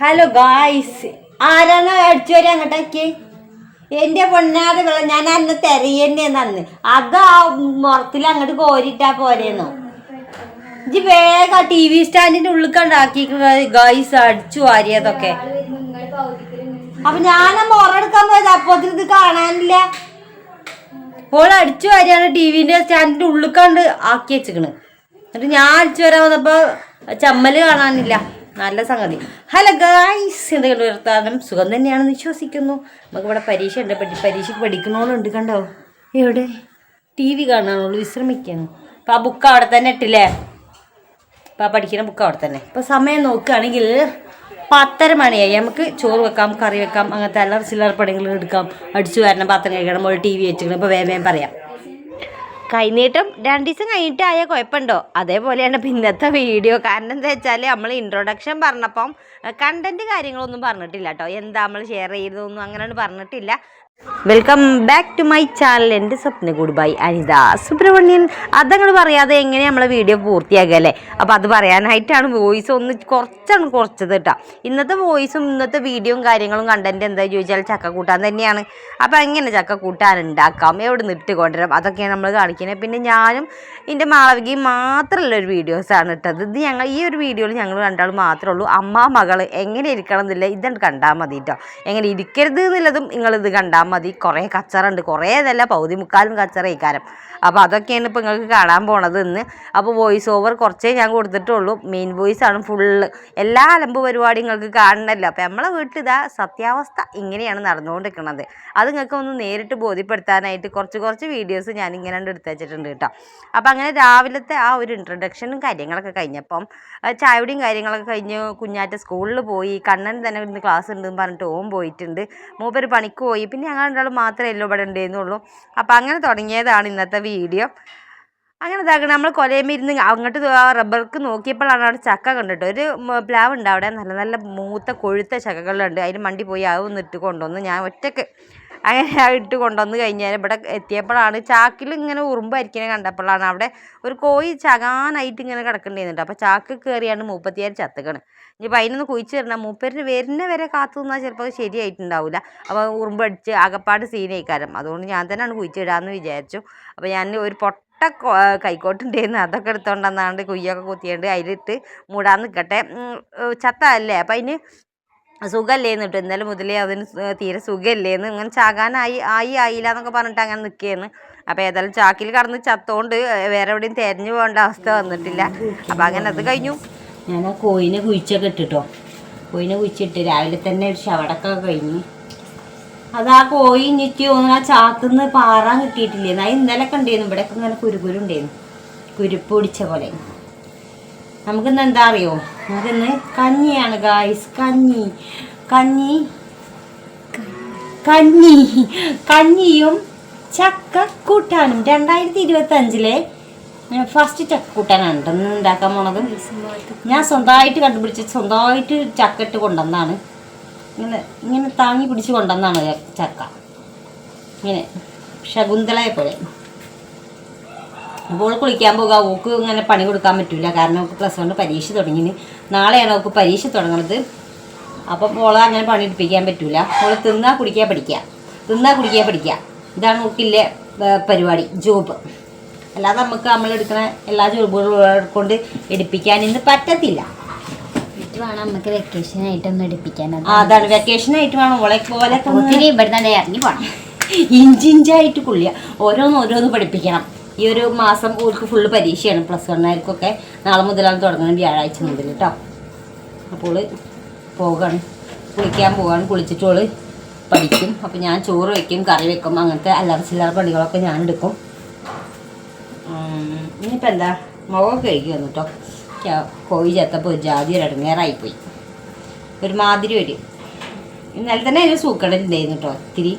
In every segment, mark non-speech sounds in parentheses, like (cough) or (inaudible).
Hello guys ആരാണ് അടിച്ചു വരെ അങ്ങോട്ടേക്ക്? എന്റെ പൊണ്ണാതെ വെള്ളം ഞാൻ അന്ന് തെരയന്നെ അന്ന്. അത് ആ മുറത്തിൽ അങ്ങോട്ട് കോരിട്ടാ പോരേന്നോ. ഇജ്ജ് വേഗം ടി വി സ്റ്റാൻഡിന്റെ ഉള്ളിൽ കണ്ടാക്കി ഗായ്സ് അടിച്ചു വാരിയതൊക്കെ. അപ്പൊ ഞാൻ മുറെടുക്കാൻ പോയത്. അപ്പത്തിൽ ഇത് കാണാനില്ല. ഓൾ അടിച്ചു വാരിയാണ് ടി വിന്റെ സ്റ്റാൻഡിന്റെ ഉള്ളിൽ കണ്ട് ആക്കി വെച്ചിക്കണ്. എന്നിട്ട് ഞാൻ അടിച്ചു വരാൻ വന്നപ്പോ ചമ്മൽ കാണാനില്ല. നല്ല സംഗതി. ഹലോ ഗായ്സ് എന്തെങ്കിലും ഉയർത്താനും സുഖം തന്നെയാണെന്ന് വിശ്വസിക്കുന്നു. നമുക്ക് ഇവിടെ പരീക്ഷ ഉണ്ട്. പഠി പരീക്ഷയ്ക്ക് പഠിക്കണമെന്നുണ്ട് കണ്ടോ? എവിടെ? ടി വി കാണാനുള്ളൂ. വിശ്രമിക്കുന്നു അപ്പം ആ ബുക്ക് അവിടെ തന്നെ ഇട്ടില്ലേ? അപ്പം ആ പഠിക്കുന്ന ബുക്ക് അവിടെ തന്നെ. ഇപ്പം സമയം നോക്കുകയാണെങ്കിൽ പത്തര മണിയായി. നമുക്ക് ചോറ് വെക്കാം കറി വെക്കാം അങ്ങനത്തെ എല്ലാ ചില്ലറ എടുക്കാം. അടിച്ചു വരണം പാത്രം കഴിക്കണം ഒരു ടി വി വെച്ചിരിക്കണം. ഇപ്പോൾ വേഗം വേഗം പറയാം. കൈനീട്ടം രണ്ട് ദിവസം കഴിഞ്ഞിട്ട് ആയ കുഴപ്പമുണ്ടോ? അതേപോലെയാണ് പിന്നത്തെ വീഡിയോ. കാരണം എന്താ വെച്ചാൽ നമ്മൾ ഇൻട്രൊഡക്ഷൻ പറഞ്ഞപ്പം കണ്ടന്റ് കാര്യങ്ങളൊന്നും പറഞ്ഞിട്ടില്ല കേട്ടോ. എന്താ നമ്മൾ ഷെയർ ചെയ്തതൊന്നും അങ്ങനെയൊന്നും പറഞ്ഞിട്ടില്ല. Welcome back to my channel എന്റെ സ്വപ്ന ഗുഡ് ബൈ അനിത. സുബ്രഹ്മണ്യൻ അതങ്ങൾ പറയാതെ എങ്ങനെ നമ്മളെ വീഡിയോ പൂർത്തിയാക്കുക അല്ലേ? അപ്പോൾ അത് പറയാനായിട്ടാണ് വോയിസ് ഒന്ന് കുറച്ചാണ് കുറച്ചത് കേട്ടോ. ഇന്നത്തെ വോയിസും ഇന്നത്തെ വീഡിയോയും കാര്യങ്ങളും കണ്ടന്റ് എന്താ ചോദിച്ചാൽ ചക്ക കൂട്ടാൻ തന്നെയാണ്. അപ്പോൾ എങ്ങനെ ചക്ക കൂട്ടാൻ ഉണ്ടാക്കാം. എവിടെ നിന്ന് ഇട്ട് കൊണ്ടുവരാം അതൊക്കെയാണ് നമ്മൾ കാണിക്കുന്നത് പിന്നെ ഞാനും എന്റെ മാളവികയും മാത്രമല്ല ഒരു വീഡിയോസാണ് ഇട്ടത്. ഇത് ഞങ്ങൾ ഈ ഒരു വീഡിയോയിൽ ഞങ്ങൾ രണ്ടാളും മാത്രമേ ഉള്ളൂ. അമ്മ മകൾ എങ്ങനെ ഇരിക്കണം എന്നില്ല. ഇതുണ്ട് കണ്ടാൽ മതി കേട്ടോ. എങ്ങനെ ഇരിക്കരുത് എന്നുള്ളതും നിങ്ങളിത് കണ്ടാൽ മതി. കുറേ കച്ചറുണ്ട്. കുറേ ഇതല്ല പൗതി മുക്കാലും കച്ചറ ഇക്കാരം അപ്പോൾ അതൊക്കെയാണ് ഇപ്പോൾ നിങ്ങൾക്ക് കാണാൻ പോണത് ഇന്ന്. അപ്പോൾ വോയിസ് ഓവർ കുറച്ചേ ഞാൻ കൊടുത്തിട്ടുള്ളൂ. മെയിൻ വോയിസ് ആണ് ഫുള്ള് എല്ലാ അലമ്പ് പരിപാടി നിങ്ങൾക്ക് കാണണമല്ലോ അപ്പോൾ നമ്മളെ വീട്ടിൽ ഇതാ സത്യാവസ്ഥ ഇങ്ങനെയാണ് നടന്നുകൊണ്ടിരിക്കുന്നത് അത് നിങ്ങൾക്ക് ഒന്ന് നേരിട്ട് ബോധ്യപ്പെടുത്താനായിട്ട് കുറച്ച് കുറച്ച് വീഡിയോസ് ഞാൻ ഇങ്ങനെ എടുത്ത് വെച്ചിട്ടുണ്ട് കേട്ടോ. അപ്പോൾ അങ്ങനെ രാവിലത്തെ ആ ഒരു ഇൻട്രഡക്ഷനും കാര്യങ്ങളൊക്കെ കഴിഞ്ഞപ്പം ചായയുടെയും കാര്യങ്ങളൊക്കെ കഴിഞ്ഞ് കുഞ്ഞാറ്റ സ്കൂളിൽ പോയി. കണ്ണൻ തന്നെ ഇന്ന് ക്ലാസ് ഉണ്ടെന്ന് പറഞ്ഞിട്ട് ഓം പോയിട്ടുണ്ട്. മൂപ്പർ പണിക്ക് പോയി. പിന്നെ ഞങ്ങൾ രണ്ടാളും മാത്രമേ എല്ലോ ഇവിടെ ഉണ്ടായിരുന്നുള്ളൂ അപ്പോൾ അങ്ങനെ തുടങ്ങിയതാണ് ഇന്നത്തെ വീഡിയോ അങ്ങനെ ഇതാക്കണം നമ്മൾ കൊലയുമിരുന്ന് അങ്ങോട്ട് ആ റബ്ബർക്ക് നോക്കിയപ്പോഴാണ് അവിടെ ചക്ക കണ്ടിട്ട്. ഒരു പ്ലാവ് ഉണ്ട് അവിടെ നല്ല നല്ല മൂത്ത കൊഴുത്ത ചക്കകളുണ്ട്. അതിന് മണ്ടി പോയി അതൊന്ന് ഇട്ട് കൊണ്ടുവന്ന് ഞാൻ ഒറ്റയ്ക്ക് അങ്ങനെ ഇട്ട് കൊണ്ടുവന്ന് കഴിഞ്ഞാൽ ഇവിടെ എത്തിയപ്പോഴാണ് ചാക്കിൽ ഇങ്ങനെ ഉറുമ്പായിരിക്കണേ കണ്ടപ്പോഴാണ് അവിടെ ഒരു കോഴി ചകാനായിട്ട് ഇങ്ങനെ കിടക്കണ്ടായിരുന്നുണ്ട് അപ്പോൾ ചാക്ക് കയറിയാണ് മുപ്പത്തിയാറ് ചത്തക്കണ്. ഇനിയിപ്പോൾ അതിനൊന്ന് കുഴിച്ച് തരണം മൂപ്പരിന് വരുന്ന വരെ കാത്തു നിന്നാൽ ചിലപ്പോൾ ശരിയായിട്ടുണ്ടാവില്ല അപ്പോൾ ഉറുമ്പടിച്ച് അകപ്പാട് സീനയിക്കാരം അതുകൊണ്ട് ഞാൻ തന്നെയാണ് കുഴിച്ചിടാമെന്ന് വിചാരിച്ചു. അപ്പോൾ ഞാൻ ഒരു പൊട്ട കൈക്കോട്ടുണ്ടായിരുന്നു. അതൊക്കെ എടുത്തോണ്ടെന്നാണ്ട് കുയ്യൊക്കെ കുത്തിയുണ്ട് അതിലിട്ട് മൂടാൻ നിൽക്കട്ടെ ചത്തല്ലേ? അപ്പം അതിന് സുഖമല്ലേന്ന് കേട്ടോ ഇന്നലെ മുതലേ അതിന് തീരെ സുഖമല്ലേന്ന് ഇങ്ങനെ ചാകാനായി ആയി ആയില്ല എന്നൊക്കെ പറഞ്ഞിട്ട് അങ്ങനെ നിൽക്കുകയെന്ന് അപ്പോൾ ഏതായാലും ചാക്കിൽ കടന്ന് ചത്തോണ്ട് വേറെ എവിടെയും തിരഞ്ഞു പോകേണ്ട അവസ്ഥ വന്നിട്ടില്ല. അപ്പം അങ്ങനെ അത് കഴിഞ്ഞു. ഞാൻ ആ കോയിനെ കുഴിച്ചൊക്കെ ഇട്ടിട്ടോ. കോയിനെ കുഴിച്ചിട്ട് രാവിലെ തന്നെ ഒരു ശവടൊക്കെ കഴിഞ്ഞു. അത് ആ കോഴി ഇഞ്ഞിട്ട് തോന്നുന്നു ആ ചാക്കുന്ന് പാറാൻ കിട്ടിയിട്ടില്ലേ? അത് ഇന്നലെ കണ്ടിരുന്നു ഇവിടെയൊക്കെ ഇങ്ങനെ കുരുകുരു ഉണ്ടായിരുന്നു. കുരുപ്പ് പിടിച്ച പോലെ. നമുക്കിന്ന് എന്താ അറിയോ? നമുക്കിന്ന് കഞ്ഞിയാണ് ഗായ്സ് കഞ്ഞി. കഞ്ഞി. കഞ്ഞി. കഞ്ഞിയും ചക്ക കൂട്ടാനും രണ്ടായിരത്തി ഇരുപത്തി അഞ്ചിലെ ഫസ്റ്റ് ചക്ക കൂട്ടാനാണ് കേട്ടോ ഇന്ന് ഉണ്ടാക്കാൻ പോണത്. ഞാൻ സ്വന്തമായിട്ട് കണ്ടുപിടിച്ച് സ്വന്തമായിട്ട് ചക്ക ഇട്ട് കൊണ്ടുവന്നാണ് ഇങ്ങനെ ഇങ്ങനെ താങ്ങി പിടിച്ച് കൊണ്ടുവന്നാണ് ചക്ക. ഇങ്ങനെ ശകുന്തളയെ പോലെ. അപ്പോൾ കുളിക്കാൻ പോകുക ഓക്ക് ഇങ്ങനെ പണി കൊടുക്കാൻ പറ്റില്ല കാരണം ഓക്ക് പ്ലസ് വൺ പരീക്ഷ തുടങ്ങി നാളെയാണ് ഓക്ക് പരീക്ഷ തുടങ്ങുന്നത് അപ്പം ഓളെ അങ്ങനെ പണി എടുപ്പിക്കാൻ പറ്റില്ല ഓൾ തിന്നാ കുടിക്കുക പഠിക്കുക തിന്നാ കുടിക്കാൻ പഠിക്കുക ഇതാണ് ഓക്കില്ലേ പരിപാടി ജോബ്. അല്ലാതെ നമുക്ക് നമ്മൾ എടുക്കുന്ന എല്ലാ ജോബുകളും കൊണ്ട് എടുപ്പിക്കാൻ ഇന്ന് പറ്റത്തില്ല. വേണം നമുക്ക് വെക്കേഷൻ ആയിട്ടൊന്ന് എടുപ്പിക്കാൻ അതാണ്. വെക്കേഷൻ ആയിട്ട് വേണം. ഓളെ പോലെ ഒത്തിരി ഇവിടുന്ന് ഇറങ്ങി പോണം. (laughs) ഇഞ്ചിഞ്ചായിട്ട് കുള്ളിയ ഓരോന്ന് ഓരോന്ന് പഠിപ്പിക്കണം. ഈ ഒരു മാസം ഓർക്ക് ഫുള്ള് പരീക്ഷയാണ്. പ്ലസ് വണ്ണായിരിക്കൊക്കെ നാളെ മുതലാണ് തുടങ്ങുന്നത് വ്യാഴാഴ്ച മുതൽ കേട്ടോ അപ്പോൾ പോകാണ്. കുളിക്കാൻ പോവാണ്. കുളിച്ചിട്ടോൾ പഠിക്കും. അപ്പോൾ ഞാൻ ചോറ് വയ്ക്കും കറി വെക്കും അങ്ങനത്തെ അല്ലറ ചില്ലറ പണികളൊക്കെ ഞാൻ എടുക്കും. ഇനിയിപ്പോൾ എന്താ? മുഖം കഴുകി വന്നു കേട്ടോ കോഴി ചത്തപ്പോൾ ഒരു ജാതി ഒരു ഇടങ്ങേറായിപ്പോയി ഒരുമാതിരി വരും ഇന്നലെ തന്നെ അതിന് സൂക്കടലുണ്ടായിരുന്നു കേട്ടോ ഒത്തിരി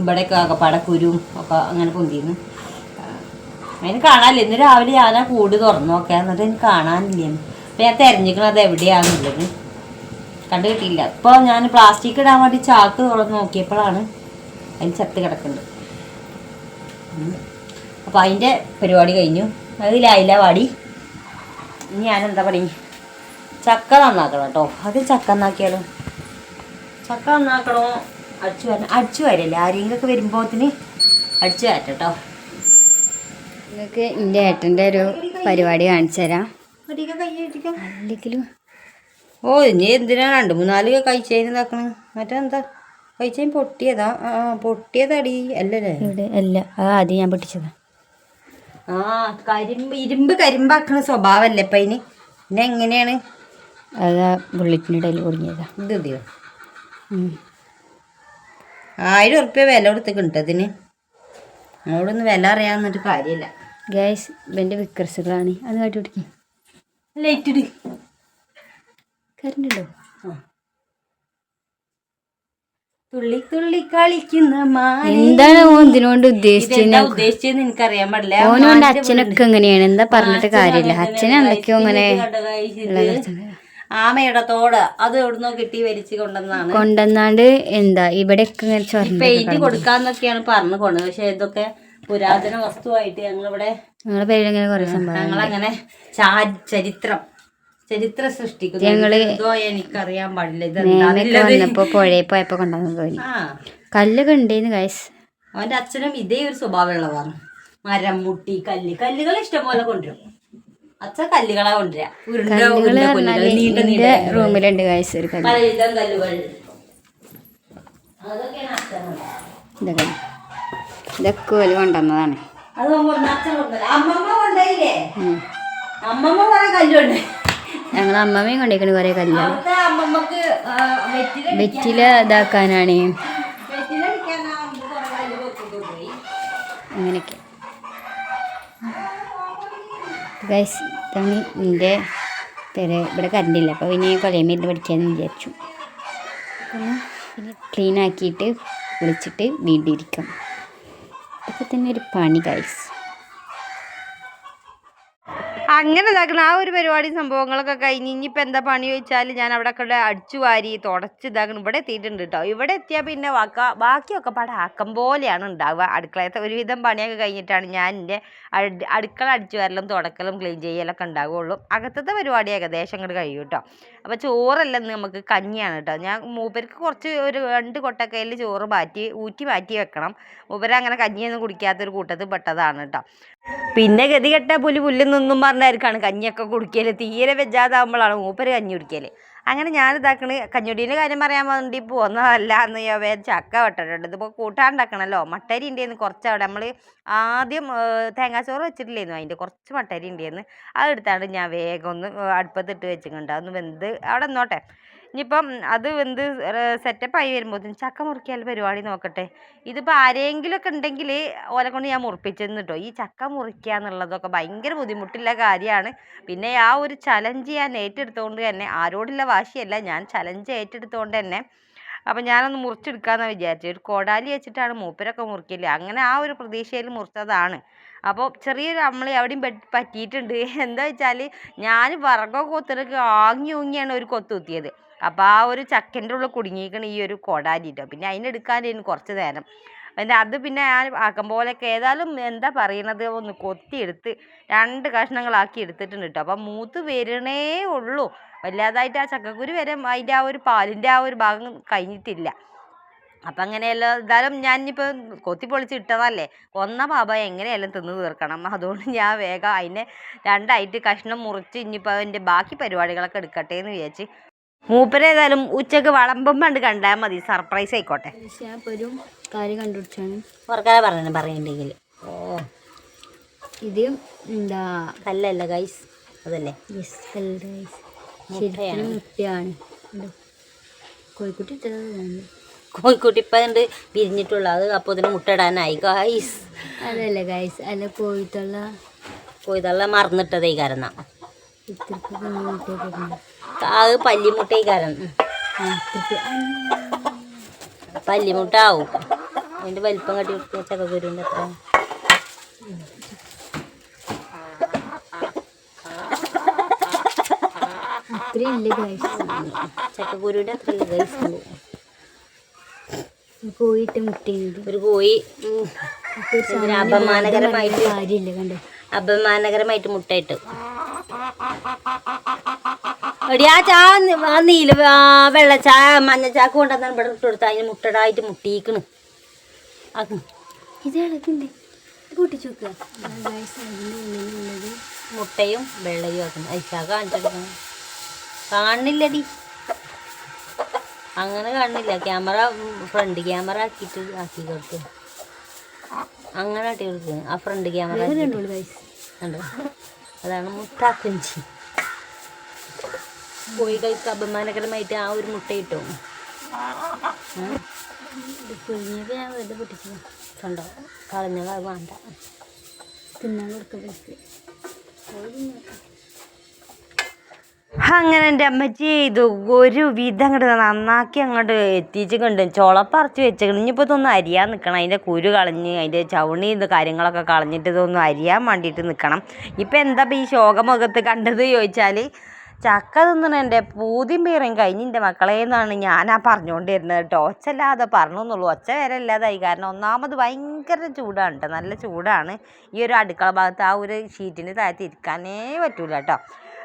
ഇവിടെയൊക്കെ അകപ്പാടെ കുരും ഒക്കെ അങ്ങനെ പൊന്തിയിരുന്നു. അതിന് കാണാനില്ല. ഇന്ന് രാവിലെ ഞാൻ ആ കൂട് തുറന്നു നോക്കാം എന്നിട്ട് എനിക്ക് കാണാനില്ല. അപ്പം ഞാൻ തിരഞ്ഞിക്കണത് എവിടെയാണെന്നുള്ളത് കണ്ടു കിട്ടിയില്ല. ഇപ്പോൾ ഞാൻ പ്ലാസ്റ്റിക് ഇടാൻ വേണ്ടി ചാക്ക് തുറന്ന് നോക്കിയപ്പോഴാണ് അതിന് ചത്ത് കിടക്കുന്നുണ്ട് അപ്പോൾ അതിന്റെ പരിപാടി കഴിഞ്ഞു. അതിലായില്ല പാടി. ഇനി ഞാനെന്താ പറയും? ചക്ക നന്നാക്കണം കേട്ടോ. അത് ചക്ക നന്നാക്കിയാലോ? ചക്ക നന്നാക്കണോ? അടിച്ചു വരണം. അടിച്ചു വരില്ല? ആരെങ്കിലുമൊക്കെ വരുമ്പോത്തിന് അടിച്ചു വരട്ടെ കേട്ടോ നിങ്ങൾക്ക് എന്റെ ഏട്ടന്റെ ഒരു പരിപാടി കാണിച്ചു തരാം. കൈ അല്ലെങ്കിലും ഓ ഇനി എന്തിനാ രണ്ട് മൂന്നാൽ കഴിച്ചതിന് ഇതാക്കണ? മറ്റെന്താ കഴിച്ചതിന് പൊട്ടിയതാ. പൊട്ടിയതാടി. അല്ലല്ലേ? അല്ല. അത് ആദ്യം ഞാൻ പൊട്ടിച്ചതാ. ആ കരിമ്പ് ഇരുമ്പ് കരിമ്പാക്കണ സ്വഭാവമല്ലേ ഇപ്പം അതിന് പിന്നെ എങ്ങനെയാണ്? അത് ബുള്ളറ്റിന്റെ ഇടയിൽ കുടുങ്ങിയതാ. ഇത് മതിയോ ഉം. ആയിരം ഉറുപ്പ്യ വില കൊടുത്തിട്ടുണ്ട് അതിന് നമ്മളോടൊന്നും വില അറിയാമെന്നൊരു കാര്യമില്ല ഗ്യാസ് ഇവന്റെ വിക്രസുകളാണ് അത് കാട്ടി കൊടുക്കേ. ലൈറ്റ് ഇട്. കറണ്ട് ഉണ്ടോ തുള്ളി തുള്ളി കളിക്കുന്ന. എന്താണ് ഓന്തിനോണ്ട് ഉദ്ദേശിച്ചത് എനിക്കറിയാൻ പാടില്ല? ഓനും അച്ഛനൊക്കെ എങ്ങനെയാണ്? എന്താ പറഞ്ഞിട്ട് കാര്യമില്ല. അച്ഛനെ എന്തൊക്കെയോ ഇത്? ആമയുടെ തോട് അത് എവിടുന്നോ കിട്ടി വലിച്ചു കൊണ്ടുവന്നാണ് കൊണ്ടുവന്നാണ്ട് എന്താ ഇവിടെ പെയിന്റ് കൊടുക്കാന്നൊക്കെയാണ് പറഞ്ഞു കൊണ്ടത് പക്ഷെ ഇതൊക്കെ പുരാതന വസ്തുവായിട്ട് ഞങ്ങളിവിടെ ഞങ്ങളെ പേരിൽ കുറെ സംഭവം ഞങ്ങളങ്ങനെ ചരിത്രം ചരിത്രം സൃഷ്ടിക്കുന്നു ഞങ്ങൾ എനിക്കറിയാൻ പാടില്ല. ഇത് വന്നപ്പോ പുഴയിൽ പോയപ്പോ കൊണ്ടുവന്നു തോന്നി കല്ലൊക്കെ ഉണ്ടേന്ന് ഗൈസ് അവന്റെ അച്ഛനും ഇതേ ഒരു സ്വഭാവമുള്ളതാണ്. മരം മുട്ടി കല്ല്. കല്ലുകൾ ഇഷ്ടംപോലെ കൊണ്ടുവരും. അച്ഛൻ കല്ലുകളാ കൊണ്ടുവരാ. റൂമിലുണ്ട് ഗൈസ് ഒരു കല്ലുകൾ. ഇതൊക്കെ ഇതൊക്കെ ഓൽ കൊണ്ടുവന്നതാണ്. അമ്മമ്മ കൊണ്ടുപോയില്ലേ. അമ്മമ്മ കുറെ കല്ലുണ്ട്. ഞങ്ങൾ അമ്മമ്മയും കൊണ്ടേക്കണ് കുറേ കല്യാണം. വെറ്റില ഇതാക്കാനാണ്. കുറെ അങ്ങനെയൊക്കെ. ഗൈസ് ഇതാണ് എന്റെ പേര് ഇവിടെ കറണ്ടില്ല അപ്പോൾ പിന്നെ കൊലയമരുന്ന് പഠിക്കാമെന്ന് വിചാരിച്ചു. പിന്നെ പിന്നെ ക്ലീൻ ആക്കിയിട്ട് കുളിച്ചിട്ട് വീണ്ടും ഇരിക്കാം ഇതൊക്കെ തന്നെ ഒരു പണി ഗൈസ് അങ്ങനെ ഇതാക്കണം ആ ഒരു പരിപാടി സംഭവങ്ങളൊക്കെ കഴിഞ്ഞ് ഇനിയിപ്പോൾ എന്താ പണി ചോദിച്ചാൽ ഞാൻ അവിടെ കൂടെ അടിച്ചു വാരി തുടച്ച് ഇതാക്കണം. ഇവിടെ എത്തിയിട്ടുണ്ട് കേട്ടോ ഇവിടെ എത്തിയാൽ പിന്നെ വാക്ക ബാക്കിയൊക്കെ പാടെ ആക്കം പോലെയാണ് ഉണ്ടാവുക. അടുക്കളയത്തെ ഒരുവിധം പണിയൊക്കെ കഴിഞ്ഞിട്ടാണ് ഞാൻ എന്റെ അടുക്കള അടിച്ചു വരലും തുടക്കലും ക്ലീൻ ചെയ്യലൊക്കെ ഉണ്ടാവുകയുള്ളൂ അകത്തത്തെ പരിപാടി ഏകദേശം അങ്ങോട്ട് കഴിയും കേട്ടോ അപ്പോൾ ചോറല്ലെന്ന് നമുക്ക് കഞ്ഞിയാണ് കേട്ടോ ഞാൻ മൂപ്പർക്ക് കുറച്ച് ഒരു രണ്ട് കൊട്ടക്കയിൽ ചോറ് മാറ്റി ഊറ്റി മാറ്റി വെക്കണം. മൂപ്പര് അങ്ങനെ കഞ്ഞിയൊന്നും കുടിക്കാത്തൊരു കൂട്ടത്തിൽ പെട്ടതാണ് കേട്ടോ പിന്നെ ഗതികെട്ട പുലി പുല്ലെന്നൊന്നും പറഞ്ഞായിരിക്കാണ് കഞ്ഞിയൊക്കെ കുടിക്കൽ. തീരെ വെജാതാകുമ്പോഴാണ് മൂപ്പര് കഞ്ഞി കുടിക്കൽ. അങ്ങനെ ഞാൻ കഞ്ഞൊടീന്റെ കാര്യം പറയാൻ വേണ്ടി പോകുന്നതല്ല എന്ന് വേഗം ചക്ക വെട്ടിട്ടുണ്ട്. ഇതിപ്പോൾ കൂട്ടാണ്ടാക്കണമല്ലോ മട്ടരി ഉണ്ടെന്ന് കുറച്ച് അവിടെ നമ്മൾ ആദ്യം തേങ്ങാ തേങ്ങാച്ചോറ് വെച്ചിട്ടില്ലായിരുന്നു അതിന്റെ കുറച്ച് മട്ടരി ഉണ്ടെന്ന് അതെടുത്താണ് ഞാൻ വേഗം ഒന്ന് അടുപ്പത്തിട്ട് വെച്ചിട്ടുണ്ട് അതൊന്ന് വെന്ത് അവിടെ നിന്നോട്ടെ. ഇനിയിപ്പം അത് എന്ത് സെറ്റപ്പ് ആയി വരുമ്പോഴത്തേനും ചക്ക മുറിക്കാൽ പരിപാടി നോക്കട്ടെ. ഇതിപ്പോൾ ആരെങ്കിലുമൊക്കെ ഉണ്ടെങ്കിൽ ഓലെ കൊണ്ട് ഞാൻ മുറിപ്പിച്ചെന്ന് കേട്ടോ ഈ ചക്ക മുറിക്കുക എന്നുള്ളതൊക്കെ ഭയങ്കര ബുദ്ധിമുട്ടുള്ള കാര്യമാണ്. പിന്നെ ആ ഒരു ചലഞ്ച് ഞാൻ ഏറ്റെടുത്തുകൊണ്ട് തന്നെ ആരോടുള്ള വാശിയല്ല ഞാൻ ചലഞ്ച് ഏറ്റെടുത്തുകൊണ്ട് തന്നെ അപ്പം ഞാനൊന്ന് മുറിച്ചെടുക്കാമെന്ന് വിചാരിച്ചു. ഒരു കോടാലി വെച്ചിട്ടാണ് മൂപ്പരൊക്കെ മുറിക്കൽ. അങ്ങനെ ആ ഒരു പ്രതീക്ഷയിൽ മുറിച്ചതാണ്. അപ്പോൾ ചെറിയൊരു നമ്മൾ എവിടെയും പറ്റി പറ്റിയിട്ടുണ്ട്. (laughs) എന്താ വെച്ചാൽ ഞാൻ വിറകൊക്കെ കൊത്തിനൊക്കെ ആങ്ങി ഊങ്ങിയാണ് ഒരു കൊത്ത് കുത്തിയത്. അപ്പോൾ ആ ഒരു ചക്കന്റെ ഉള്ളിൽ കുടുങ്ങിയിരിക്കണ ഈ ഒരു കൊടാലി കേട്ടോ പിന്നെ അതിനെടുക്കാനായിരുന്നു കുറച്ച് നേരം. പിന്നെ അത് പിന്നെ ഞാൻ ആക്കം പോലെയൊക്കെ ഏതായാലും എന്താ പറയണത് ഒന്ന് കൊത്തിയെടുത്ത് രണ്ട് കഷ്ണങ്ങളാക്കി എടുത്തിട്ടുണ്ട് കേട്ടോ അപ്പം മൂത്ത് വരണേ ഉള്ളൂ. വല്ലാതായിട്ട് ആ ചക്കക്കുരു വരെ അതിന്റെ ആ ഒരു പാലിന്റെ ആ ഒരു ഭാഗം കഴിഞ്ഞിട്ടില്ല. അപ്പം അങ്ങനെയല്ലോ എന്തായാലും ഞാൻ ഇനിയിപ്പോൾ കൊത്തി പൊളിച്ച് ഇട്ടതല്ലേ? കൊന്ന പാപ എങ്ങനെയെല്ലാം തിന്ന് തീർക്കണം? അതുകൊണ്ട് ഞാൻ വേഗം അതിനെ രണ്ടായിട്ട് കഷ്ണം മുറിച്ച് ഇനിയിപ്പോൾ അതിന്റെ ബാക്കി പരിപാടികളൊക്കെ എടുക്കട്ടെ എന്ന് വിചാരിച്ച് മൂപ്പരേതായാലും ഉച്ചയ്ക്ക് വളമ്പം പണ്ട് കണ്ടാൽ മതി. സർപ്രൈസ് ആയിക്കോട്ടെ. ഒരു കാര്യം കണ്ടുപിടിച്ചാണ്. ഓർക്കാതെ പറഞ്ഞു പറയുന്നുണ്ടെങ്കിൽ ഓ. ഇത് എന്താ? കല്ലല്ല ഗൈസ് അതല്ലേ? യെസ് കല്ല് ഗൈസ് ശരിക്കും മുട്ടയാണ്. കണ്ടോ? കോഴിക്കുട്ടി ഇട്ടത് തോന്നുന്നു. കോഴിക്കോട്ട് ഇപ്പം ഉണ്ട് പിരിഞ്ഞിട്ടുള്ള. അത് അപ്പോൾ ഇതിന് മുട്ടയിടാനായി ഗൈസ് അതല്ല ഗൈസ് അല്ല കോഴിത്തള്ള. കോഴിത്തള്ള മറന്നിട്ടതേ കാരണം. ഇത്രക്ക് മുട്ടയൊക്കെ അത് പല്ലിമുട്ടേ കാരണം പല്ലിമുട്ട ആവും അതിന്റെ വലിപ്പം കട്ടി അത്ര. ഗൈസ് ചക്കക്കുരുവിന്റെ അത്ര ഗൈസ് മുട്ടയുണ്ട്. ഒരു കോഴി അപമാനകരമായിട്ട് അപമാനകരമായിട്ട് മുട്ടയിട്ട്. ഒരു ആ ചാ ആ നീല വെള്ളച്ചാ മഞ്ഞച്ചാക്ക് കൊണ്ടുവന്നാണ് ഇവിടെ ഇട്ട് കൊടുത്ത അതിന് മുട്ടടായിട്ട് മുട്ടിയിക്കണ് അത് ഇത് പൊട്ടിച്ചു മുട്ടയും വെള്ളയും ആക്കണം. അയച്ചാ കാണിച്ചെടുക്കണം കാണുന്നില്ലടി. അങ്ങനെ കാണുന്നില്ല. ക്യാമറ ഫ്രണ്ട് ക്യാമറ ആക്കിയിട്ട് ആക്കി കൊടുക്കുക അങ്ങനെ ആട്ടി കൊടുക്കുക ആ ഫ്രണ്ട് ക്യാമറ അതാണ് മുട്ടാക്കുഞ്ചി കോഴികൾക്ക് അപമാനകരമായിട്ട് ആ ഒരു മുട്ട കിട്ടും പുഴുങ്ങിയപ്പോൾ ഞാൻ വെറുതെ പൊട്ടിച്ചു. കണ്ടോ? കളഞ്ഞത് അത് വേണ്ട. തിന്നാൻ കൊടുക്കുക അങ്ങനെ എന്റെ അമ്മച്ചി ഇത് ഒരു വിധം അങ്ങോട്ട് നന്നാക്കി അങ്ങോട്ട് എത്തിച്ചിട്ടുണ്ട് ചുളപ്പറച്ച് വെച്ചേക്കണം. ഇനിയിപ്പോൾ ഇതൊന്നും അരിയാൻ നിൽക്കണം അതിന്റെ കുരു കളഞ്ഞ് അതിന്റെ ചവണി ഇത് കാര്യങ്ങളൊക്കെ കളഞ്ഞിട്ട് ഇതൊന്നും അരിയാൻ വേണ്ടിയിട്ട് നിൽക്കണം ഇപ്പം എന്താ ഈ ശോകമുഖത്ത് കണ്ടത് ചോദിച്ചാൽ ചക്ക തിന്നണ എന്റെ പൂതിയും പേരും കഴിഞ്ഞ് എന്റെ മക്കളെ എന്നാണ് ഞാൻ ആ പറഞ്ഞുകൊണ്ടിരുന്നത് കേട്ടോ. ഒച്ചല്ലാതെ പറഞ്ഞു എന്നുള്ളൂ ഒച്ച വരെ ഇല്ലാതായി. കാരണം ഒന്നാമത് ഭയങ്കര ചൂടാണ് കേട്ടോ. നല്ല ചൂടാണ്. ഈ ഒരു അടുക്കള ഭാഗത്ത് ആ ഒരു ഷീറ്റിന് താഴത്ത് ഇരിക്കാനേ പറ്റൂല കേട്ടോ.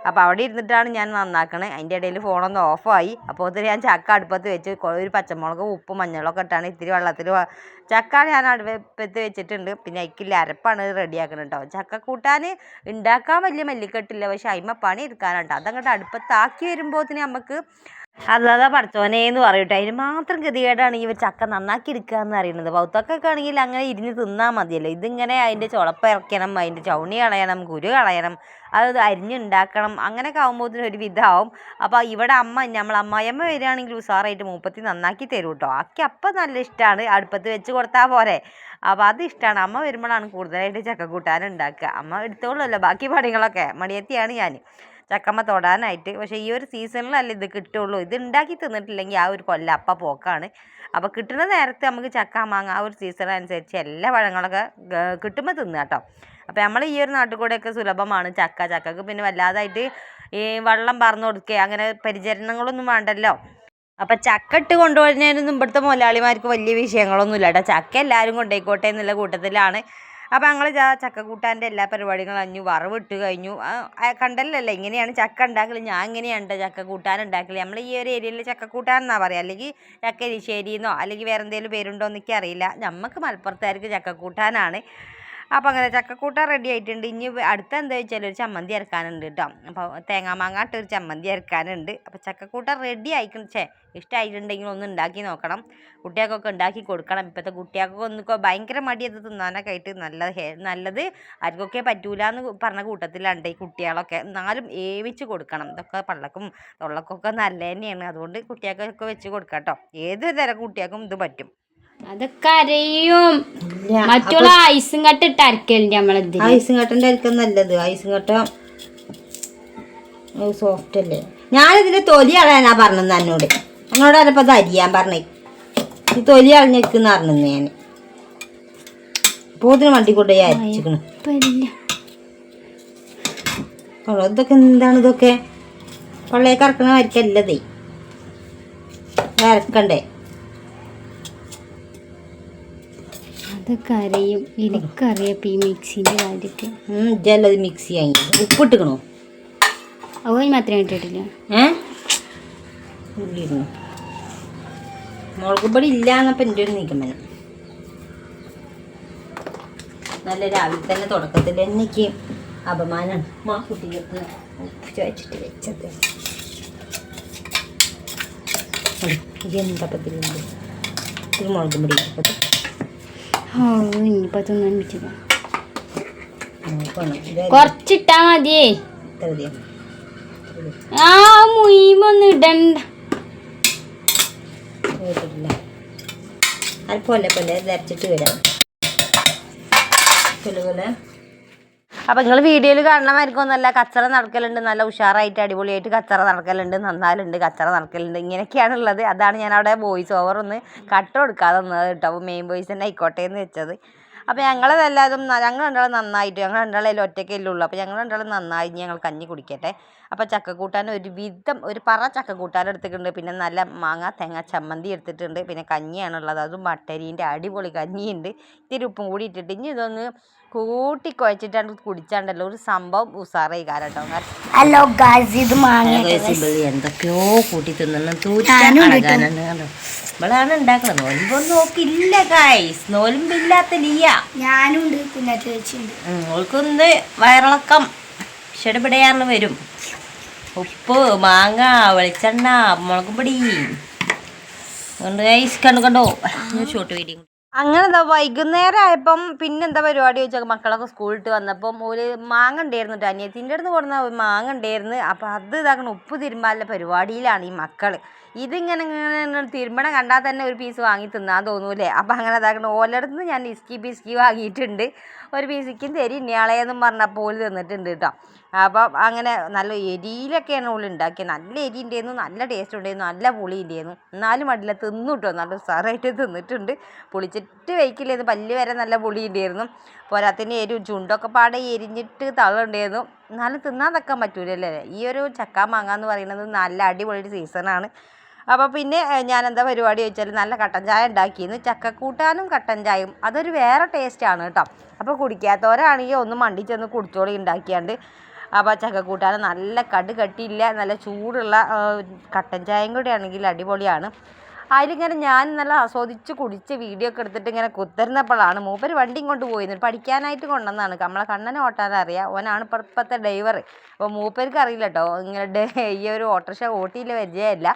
അപ്പോൾ അവിടെ ഇരുന്നിട്ടാണ് ഞാൻ നന്നാക്കണേ. അതിന്റെ ഇടയിൽ ഫോണൊന്ന് ഓഫായി. അപ്പോൾ ഒത്തിരി ഞാൻ ചക്ക അടുപ്പത്ത് വെച്ച് ഒരു പച്ചമുളക് ഉപ്പ് മഞ്ഞളൊക്കെ ഇട്ടാണ് ഇത്തിരി വെള്ളത്തിൽ ചക്ക ഞാൻ അടുപ്പത്ത് വെച്ചിട്ടുണ്ട്. പിന്നെ അതിക്കില്ല അരപ്പാണ് റെഡിയാക്കണം കേട്ടോ ചക്ക കൂട്ടാൻ ഉണ്ടാക്കാൻ വലിയ മല്ലിക്കെട്ടില്ല. പക്ഷേ അയിമ പണി എടുക്കാനുണ്ട്. അതങ്ങോട്ട് അടുപ്പത്താക്കി വരുമ്പോഴത്തേന് നമുക്ക് അല്ലാതെ പഠിച്ചോനേന്ന് പറയട്ടെ. അതിന് മാത്രം ഗതികേടാണ് ഈ ചക്ക നന്നാക്കി എടുക്കുക എന്ന് അറിയുന്നത് പൗത്തക്കൊക്കെ ആണെങ്കിൽ അങ്ങനെ ഇരിഞ്ഞ് തിന്നാൽ മതിയല്ലോ. ഇതിങ്ങനെ അതിന്റെ ചുളപ്പ് ഇറക്കണം അതിന്റെ ചൗണി കളയണം കുരു കളയണം അത് അരിഞ്ഞുണ്ടാക്കണം. അങ്ങനെയൊക്കെ ആകുമ്പോഴത്തേനും ഒരു വിധമാവും അപ്പോൾ ഇവിടെ അമ്മ നമ്മൾ അമ്മായിയമ്മ വരികയാണെങ്കിൽ ഉസാറായിട്ട് മൂപ്പത്തി നന്നാക്കി തരും കേട്ടോ ആക്കി അപ്പം നല്ല ഇഷ്ടമാണ് അടുപ്പത്ത് വെച്ച് കൊടുത്താൽ പോരെ. അപ്പോൾ അത് ഇഷ്ടമാണ് അമ്മ വരുമ്പോഴാണ് കൂടുതലായിട്ട് ചക്ക കൂട്ടാൻ ഉണ്ടാക്കുക. അമ്മ എടുത്തോളൂല്ലോ ബാക്കി പണികളൊക്കെ. മടിയത്തിയാണ് ഞാൻ. ചക്കമ്മ തൊടാനായിട്ട്. പക്ഷേ ഈ ഒരു സീസണിലല്ല ഇത് കിട്ടുള്ളൂ. ഇത് ഉണ്ടാക്കി തിന്നിട്ടില്ലെങ്കിൽ ആ ഒരു കൊല്ലം അപ്പ പോക്കാണ്. അപ്പോൾ കിട്ടുന്ന നേരത്ത് നമുക്ക് ചക്ക മാങ്ങ ആ ഒരു സീസൺ അനുസരിച്ച് എല്ലാ പഴങ്ങളൊക്കെ കിട്ടുമ്പോൾ തിന്നുക കേട്ടോ അപ്പോൾ നമ്മൾ ഈ ഒരു നാട്ടിൽ കൂടെയൊക്കെ സുലഭമാണ് ചക്ക. ചക്കക്ക് പിന്നെ വല്ലാതായിട്ട് ഈ വെള്ളം പറന്ന് കൊടുക്കുക അങ്ങനെ പരിചരണങ്ങളൊന്നും വേണ്ടല്ലോ. അപ്പം ചക്ക ഇട്ട് കൊണ്ടുപോകുന്നതിനൊന്നും ഇവിടുത്തെ മുതലാളിമാർക്ക് വലിയ വിഷയങ്ങളൊന്നുമില്ല കേട്ടോ. ചക്ക എല്ലാവരും കൊണ്ടുപോയിക്കോട്ടെ എന്നുള്ള കൂട്ടത്തിലാണ്. അപ്പോൾ ഞങ്ങൾ ചക്ക കൂട്ടാന്റെ എല്ലാ പരിപാടികളും കഴിഞ്ഞു വറവിട്ട് കഴിഞ്ഞു. കണ്ടല്ലോ ഇങ്ങനെയാണ് ചക്ക ഉണ്ടാക്കൽ ഞാൻ ഇങ്ങനെയാണ് ചക്ക കൂട്ടാൻ ഉണ്ടാക്കൽ നമ്മൾ ഈ ഒരു ഏരിയയിൽ ചക്ക കൂട്ടാൻ എന്നാ പറയുക അല്ലെങ്കിൽ ചക്ക എരിശ്ശേരിന്നോ അല്ലെങ്കിൽ വേറെ എന്തെങ്കിലും പേരുണ്ടോ എന്നൊക്കെ അറിയില്ല. നമുക്ക് മലപ്പുറത്തുകാർക്ക് ചക്ക കൂട്ടാനാണ് അപ്പോൾ അങ്ങനെ ചക്കക്കൂട്ട റെഡി ആയിട്ടുണ്ട്. ഇനി അടുത്ത എന്താ വെച്ചാൽ ഒരു ചമ്മന്തി അരക്കാനുണ്ട് കേട്ടോ അപ്പോൾ തേങ്ങാ മാങ്ങാട്ട് ഒരു ചമ്മന്തി അരക്കാനുണ്ട്. അപ്പോൾ ചക്കക്കൂട്ട റെഡി ആയിക്കണം. ചേ ഇഷ്ടമായിട്ടുണ്ടെങ്കിൽ ഒന്ന് ഉണ്ടാക്കി നോക്കണം. കുട്ടികൾക്കൊക്കെ ഉണ്ടാക്കി കൊടുക്കണം. ഇപ്പോഴത്തെ കുട്ടികൾക്കൊക്കെ ഒന്ന് ഭയങ്കര മടിയത് തിന്നാനൊക്കെ ആയിട്ട് നല്ല നല്ലത് ആർക്കൊക്കെ പറ്റൂല എന്ന് പറഞ്ഞ കൂട്ടത്തിലുണ്ട് ഈ കുട്ടികളൊക്കെ. എന്നാലും ഏവിച്ച് കൊടുക്കണം. ഇതൊക്കെ പള്ളക്കും തൊള്ളക്കൊക്കെ നല്ല തന്നെയാണ് അതുകൊണ്ട് കുട്ടികൾക്കൊക്കെ വെച്ച് കൊടുക്കാം കേട്ടോ ഏത് തരം കുട്ടികൾക്കും ഇത് പറ്റും. അതൊക്കെ അരയും. മറ്റുള്ള ഐസും കട്ട് ഇട്ട് അരക്കലുണ്ട് നമ്മളിത് ഐസും കട്ടന്റെ അരക്കം നല്ലത്. ഐസും കട്ട സോഫ്റ്റ് അല്ലേ? ഞാനിതിന്റെ തൊലി കളയാനാ പറഞ്ഞത് എന്നോട് എന്നോട് ആരപ്പോൾ അത് അരിയാൻ പറഞ്ഞേ. ഈ തൊലി കളഞ്ഞിരിക്കുന്ന പറഞ്ഞു ഞാൻ പോത്തിന് വണ്ടി കൊണ്ടുപോയി അരിച്ചിക്കണ്. ഇതൊക്കെ എന്താണ് ഇതൊക്കെ? പള്ളിയൊക്കെ ഇറക്കണ വരക്കല്ലതേ ഇറക്കണ്ടേ അതൊക്കെ അറിയും എനിക്കറിയാം ഈ മിക്സിന്റെ കാര്യമൊക്കെ. ഇജല്ലത് മിക്സി ആയി ഉപ്പിട്ടിക്കണോ അത് മാത്രമേ ഇട്ടിട്ടില്ല. ഏ? ഉള്ളിരുന്നു? മുളക് പൊടി ഇല്ല എന്നപ്പോൾ എന്റെ ഒരു നിഗമനം നല്ല രാവിലെ തന്നെ തുടക്കത്തിൽ എനിക്ക് അപമാനമാണ് മാ ഉപ്പ് വെച്ചിട്ട് വെച്ചത്. എന്തപ്പത്തിലുണ്ട് ഇത് മുളക് പൊടി ഇട്ടത് ഇനിയിപ്പോൾ തിന്നാൻ കുറച്ചിട്ടാ മതിയേ? ആ മുയിമൊന്നും ഇടണ്ട അത് പോലെ അരച്ചിട്ട് വരാം. പോലെ അപ്പം നിങ്ങൾ വീഡിയോയിൽ കാണണമായിരിക്കൊന്നല്ല കച്ചറ നടക്കലുണ്ട് നല്ല ഉഷാറായിട്ട് അടിപൊളിയായിട്ട് കച്ചറ നടക്കലുണ്ട് നന്നാലുണ്ട് കച്ചറ നടക്കലുണ്ട് ഇങ്ങനെയൊക്കെയാണുള്ളത്. അതാണ് ഞാൻ അവിടെ വോയിസ് ഓവർ ഒന്ന് കട്ട് കൊടുക്കാതെ നിന്നത് കേട്ടോ. മെയിൻ വോയിസ് തന്നെ ആയിക്കോട്ടെ എന്ന് വെച്ചത്. അപ്പോൾ ഞങ്ങളതെല്ലാതും ന- ഞങ്ങൾ രണ്ടാളും നന്നായിട്ട് ഞങ്ങൾ രണ്ടാളും ഒറ്റയ്ക്കല്ലേ ഉള്ളൂ. അപ്പോൾ ഞങ്ങൾ രണ്ടാളും നന്നായി ഞങ്ങൾ കഞ്ഞി കുടിക്കട്ടെ. അപ്പോൾ ചക്കക്കൂട്ടാൻ ഒരു വിധം ഒരു പറ ചക്കക്കൂട്ടാൻ എടുത്തിട്ടുണ്ട്. പിന്നെ നല്ല മാങ്ങ തേങ്ങ ചമ്മന്തി എടുത്തിട്ടുണ്ട്. പിന്നെ കഞ്ഞിയാണുള്ളത്. അതും മട്ടരീന്റെ അടിപൊളി കഞ്ഞിയുണ്ട്. ഇത്തിരി ഉപ്പും കൂടി ഇട്ടിട്ട് ഇനി ഇതൊന്ന് കൂട്ടി കുഴച്ചിട്ടാണ് കുടിച്ചാണ്ടല്ലോ. ഒരു സംഭവം ഉസാറായി കാരട്ടോ ഹലോ ഗായ്സ് ഇത് എന്തൊക്കെയോ കൂട്ടി തിന്നണം ഇവളാണ് നോക്കില്ല ഗായ്സ്. നോലുമ്പില്ലാത്ത ലിയ. ഞാനും ഓൾക്കൊന്ന് വയറിളക്കം. ചെടുപിടയാന്ന് വരും. ഉപ്പ് മാങ്ങ വെളിച്ചെണ്ണ മുളകും പൊടി കണ്ടു ഗൈസ് കണ്ടു? കണ്ടോ ഷോട്ട് വീഡിയോ അങ്ങനെ എന്താ വൈകുന്നേരം ആയപ്പം പിന്നെന്താ പരിപാടി ചോദിച്ചാൽ മക്കളൊക്കെ സ്കൂളിട്ട് വന്നപ്പം ഒരു മാങ്ങ ഉണ്ടായിരുന്നു കേട്ടോ അനിയത്തിന്റെ അടുത്ത് കൊടുന്ന മാങ്ങ ഉണ്ടായിരുന്നു. അപ്പം അത് ഇതാക്കണം ഉപ്പ് തിരുമ്പാനുള്ള പരിപാടിയിലാണ് ഈ മക്കൾ ഇതിങ്ങനെ ഇങ്ങനെ തിരുമ്പണം കണ്ടാൽ തന്നെ ഒരു പീസ് വാങ്ങി തിന്നാൻ തോന്നൂലേ അപ്പം അങ്ങനെ ഇതാക്കണം ഓലടുത്ത് ഞാൻ ഇസ്കി പിസ്കി വാങ്ങിയിട്ടുണ്ട്. ഒരു പീസിക്കും തരി ഇനിയാളേന്നും പറഞ്ഞപ്പോൾ ഓൽ തിന്നിട്ടുണ്ട് കേട്ടോ അപ്പം അങ്ങനെ നല്ല എരിയിലൊക്കെയാണ് ഓൾ ഉണ്ടാക്കിയത്. നല്ല എരി ഉണ്ടായിരുന്നു നല്ല ടേസ്റ്റ് ഉണ്ടായിരുന്നു നല്ല പുളി ഉണ്ടായിരുന്നു എന്നാലും അടില്ല തിന്നു നല്ല ഉസാറായിട്ട് തിന്നിട്ടുണ്ട്. പുളിച്ചിട്ട് വയ്ക്കില്ലായിരുന്നു പല്ല് വരെ നല്ല പുളി ഉണ്ടായിരുന്നു പോരാത്തിന് എരി ചുണ്ടൊക്കെ പാടെ എരിഞ്ഞിട്ട് തള്ളുണ്ടായിരുന്നു എന്നാലും തിന്നാൻ തക്കാൻ പറ്റൂലല്ലേ? ഈ ഒരു ചക്ക മാങ്ങ എന്ന് പറയുന്നത് നല്ല അടിപൊളി സീസണാണ് അപ്പോൾ പിന്നെ ഞാൻ എന്താ പരിപാടി വെച്ചാൽ നല്ല കട്ടൻ ചായ ഉണ്ടാക്കിയിരുന്നു. ചക്കക്കൂട്ടാനും കട്ടൻ ചായയും. അതൊരു വേറെ ടേസ്റ്റാണ് കേട്ടോ അപ്പോൾ കുടിക്കാത്തവരാണെങ്കിൽ ഒന്ന് മണ്ടി ചെന്ന് കുടിച്ചോളി ഉണ്ടാക്കിയാണ്ട്. അപ്പോൾ ചക്കക്കൂട്ടാനും നല്ല കട് കട്ടിയില്ല നല്ല ചൂടുള്ള കട്ടൻ ചായയും കൂടി ആണെങ്കിൽ അടിപൊളിയാണ്. അതിലിങ്ങനെ ഞാൻ നല്ല ആസ്വദിച്ച് കുടിച്ച് വീഡിയോ ഒക്കെ എടുത്തിട്ട് ഇങ്ങനെ കുത്തരുന്നപ്പോഴാണ് മൂപ്പർ വണ്ടിയും കൊണ്ട് പോയിരുന്നു പഠിക്കാനായിട്ട് കൊണ്ടുവന്നതാണ്. നമ്മളെ കണ്ണനെ ഓട്ടാൻ അറിയാം. ഓനാണ് ഇപ്പോഴത്തെ ഡ്രൈവർ അപ്പോൾ മൂപ്പർക്ക് അറിയില്ല കേട്ടോ ഇങ്ങനെ ഈ ഒരു ഓട്ടോറിക്ഷ ഓട്ടിയില്ല പരിചയമല്ല.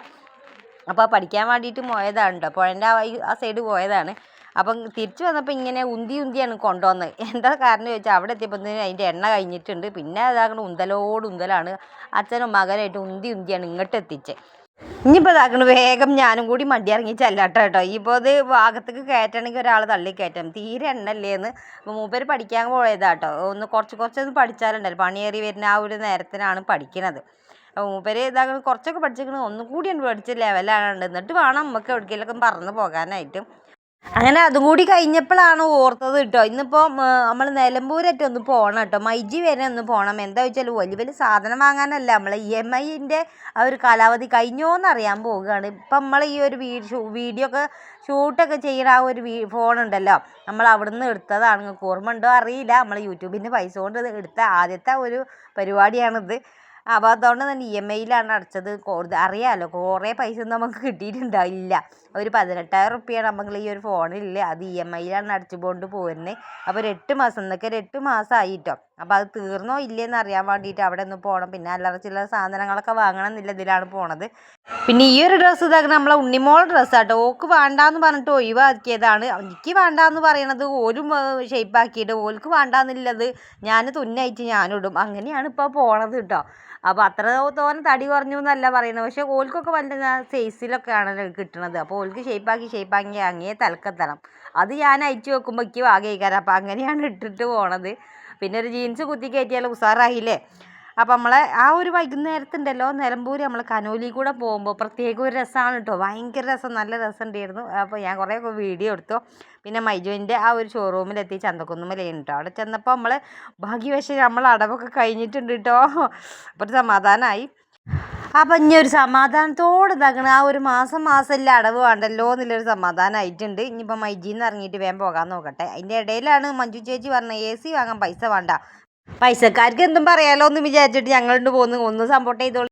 അപ്പോൾ പഠിക്കാൻ വേണ്ടിയിട്ട് പോയതാണ് കേട്ടോ പുഴന്റെ ആ സൈഡ് പോയതാണ്. അപ്പം തിരിച്ചു വന്നപ്പോൾ ഇങ്ങനെ ഉന്തി ഉന്തിയാണ് കൊണ്ടുവന്നത് എന്താ കാരണം ചോദിച്ചാൽ അവിടെ എത്തിയപ്പോൾ അതിന്റെ എണ്ണ കഴിഞ്ഞിട്ടുണ്ട്. പിന്നെ അതാകണം ഉന്തലോട് ഉന്തലാണ്. അച്ഛനും മകനായിട്ട് ഉന്തി ഉന്തിയാണ് ഇങ്ങോട്ട് എത്തിച്ചത് ഇനിയിപ്പോൾ ഇതാക്കണ വേഗം ഞാനും കൂടി മണ്ടി ഇറങ്ങി ചെല്ലാട്ടോ കേട്ടോ. ഇപ്പോൾ ഇത് ഭാഗത്തേക്ക് കയറ്റണമെങ്കിൽ ഒരാൾ തള്ളി കയറ്റാം തീരെ എണ്ണല്ലേന്ന് അപ്പോൾ മൂപ്പര് പഠിക്കാൻ പോയതാട്ടോ ഒന്ന് കുറച്ച് കുറച്ചൊന്ന് പഠിച്ചാലുണ്ടല്ലോ. പണിയേറി വരുന്ന ആ ഒരു നേരത്തിനാണ് പഠിക്കണത്. അപ്പോൾ മൂപ്പര് ഇതാക്കണ കുറച്ചൊക്കെ പഠിച്ചിരിക്കണ. ഒന്നും കൂടിയാണ് പഠിച്ച ലെവലാണ് എന്നിട്ട് വേണം നമുക്ക് എവിടേക്കെങ്കിലൊക്കെ പറന്ന് പോകാനായിട്ട്. അങ്ങനെ അതും കൂടി കഴിഞ്ഞപ്പോഴാണ് ഓർത്തത് കേട്ടോ. ഇന്നിപ്പോൾ നമ്മൾ നിലമ്പൂരറ്റ് ഒന്ന് പോകണം കേട്ടോ. മൈജി വരെ ഒന്ന് പോകണം എന്താ വെച്ചാൽ വലിയ വലിയ സാധനം വാങ്ങാനല്ല. നമ്മൾ ഇ എം ഐന്റെ ആ ഒരു കാലാവധി കഴിഞ്ഞോന്ന് അറിയാൻ പോവുകയാണ്. ഇപ്പം നമ്മൾ ഈ ഒരു വീഡിയോ ഒക്കെ ഷൂട്ടൊക്കെ ചെയ്യുന്ന ആ ഒരു ഫോണുണ്ടല്ലോ. നമ്മൾ അവിടുന്ന് എടുത്തതാണ്. ഓർമ്മ ഉണ്ടോ? അറിയില്ല. നമ്മൾ യൂട്യൂബിന്റെ പൈസ കൊണ്ട് എടുത്ത ആദ്യത്തെ ഒരു പരിപാടിയാണിത്. അപ്പോൾ അതുകൊണ്ട് തന്നെ ഇ എം ഐയിലാണ് അടച്ചത്. അറിയാമല്ലോ കുറേ പൈസ ഒന്നും നമുക്ക് കിട്ടിയിട്ടുണ്ടാവില്ല. ഒരു പതിനെട്ടായിരം റുപ്യാണ് നമ്മൾ ഈ ഒരു ഫോണില്ല അത് ഇ എം ഐയിലാണ് അടച്ചു കൊണ്ട് പോരുന്നത് അപ്പോൾ ഒരു എട്ട് മാസം എന്നൊക്കെ ഒരു എട്ട് മാസമായിട്ടോ അപ്പോൾ അത് തീർന്നോ ഇല്ലേന്ന് അറിയാൻ വേണ്ടിയിട്ട് അവിടെ ഒന്ന് പോകണം പിന്നെ അല്ലറ ചില്ലറ സാധനങ്ങളൊക്കെ വാങ്ങണം എന്നില്ല ഇതിലാണ് പോണത്. പിന്നെ ഈ ഒരു ഡ്രസ്സ് ഇതാക്കി നമ്മളെ ഉണ്ണിമോൾ ഡ്രസ്സാട്ടോ. ഓക്ക് വേണ്ടാന്ന് പറഞ്ഞിട്ട് ഒഴിവാക്കിയതാണ്. എനിക്ക് വേണ്ടാന്ന് പറയണത് ഓരും ഷേപ്പാക്കിയിട്ട് ഓൽക്ക് വേണ്ടാന്നുള്ളത് ഞാൻ തുന്നായിട്ട് ഞാനിടും. അങ്ങനെയാണ് ഇപ്പോൾ പോണത് കേട്ടോ അപ്പോൾ അത്ര തോനെ തടി കുറഞ്ഞു എന്നല്ല പറയുന്നത്. പക്ഷേ ഓൽക്കൊക്കെ വല്ല സൈസിലൊക്കെയാണ് കിട്ടണത്. അപ്പോൾ ഓൽക്ക് ഷേപ്പാക്കി ഷേപ്പാക്കി അങ്ങേ തലക്കെത്തണം. അത് ഞാൻ അയച്ചു വെക്കുമ്പോൾ എനിക്ക് വാഗയിക്കാരം അപ്പോൾ അങ്ങനെയാണ് ഇട്ടിട്ട് പോണത്. പിന്നെ ഒരു ജീൻസ് കുത്തി കയറ്റിയാൽ ഉസാറായില്ലേ? അപ്പം നമ്മളെ ആ ഒരു വൈകുന്നേരത്തുണ്ടല്ലോ നിലമ്പൂർ നമ്മൾ കനോലി കൂടെ പോകുമ്പോൾ പ്രത്യേക ഒരു രസമാണ് കേട്ടോ. ഭയങ്കര രസം നല്ല രസം ഉണ്ടായിരുന്നു അപ്പോൾ ഞാൻ കുറേ വീഡിയോ എടുത്തു. പിന്നെ മൈജുവിന്റെ ആ ഒരു ഷോറൂമിലെത്തി ചന്തക്കുന്നുമലേന് കേട്ടോ അവിടെ ചെന്നപ്പോൾ നമ്മൾ ഭാഗ്യവശം നമ്മൾ അടവൊക്കെ കഴിഞ്ഞിട്ടുണ്ട് കേട്ടോ. അപ്പോൾ ഒരു സമാധാനമായി. അപ്പം ഇനി ഒരു സമാധാനത്തോടെ ഇതാക്കണം. ആ ഒരു മാസം മാസമില്ല അടവ് വേണ്ടല്ലോ എന്നുള്ളൊരു സമാധാനമായിട്ടുണ്ട്. ഇനിയിപ്പോൾ മൈജിന്ന് ഇറങ്ങിയിട്ട് വേഗം പോകാൻ നോക്കട്ടെ. അതിന്റെ ഇടയിലാണ് മഞ്ജു ചേച്ചി പറഞ്ഞത് എ സി വാങ്ങാൻ പൈസ വേണ്ട. പൈസക്കാർക്ക് എന്തും പറയാലോ എന്ന് വിചാരിച്ചിട്ട് ഞങ്ങളുണ്ട് പോകുന്നു. ഒന്ന് സപ്പോർട്ട് ചെയ്തോളൂ.